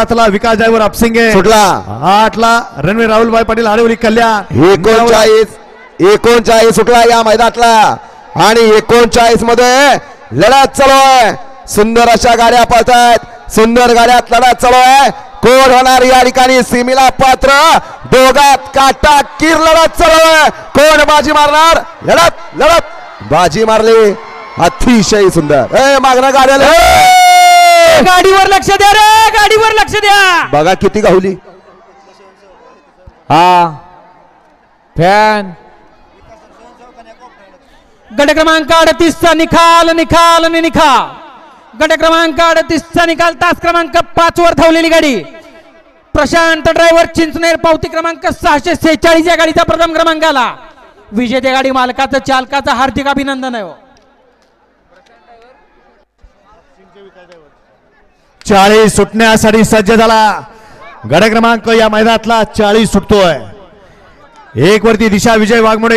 सातला विकास ड्रायव्हर अपसिंगे सुटला. आठला रणवीर राहुलभाई पाटील आरेवली कल्याण. एकोणचाळीस एकोणचाळीस सुटला या मैदानातला. आणि एकोणचाळीसमध्ये लढत चालू आहे. सुंदर अशा गाड्या पळतायत. सुंदर गाड्यात लढत चालू आहे. कोण होणार या ठिकाणी? सिमीला पात्र. दोघात काटा किर लढत चालू आहे. कोण बाजी मारणार? लढत लढत. बाजी मारली. अतिशय सुंदर. ए मागणं गाड्याला! गाडीवर लक्ष द्या रे गाडीवर लक्ष द्या. बघा किती गावली हा. फॅन. गट क्रमांक अडतीसचा निकाल निकाल आणि निकाल गट क्रमांक अडतीसचा निकाल तास क्रमांक पाच वर धावलेली गाडी. प्रशांत ड्रायव्हर चिंचनेर पावती क्रमांक सहाशे सेहेचाळीस या गाडीचा प्रथम क्रमांक आला विजेते गाडी मालकाचं चालकाचं हार्दिक अभिनंदन आहे हो. चाळीस सुटण्यासाठी सज्ज झाला. गड क्रमांक या मैदानातला चाळीस सुटतोय. एक वरती दिशा विजय वाघमोडे.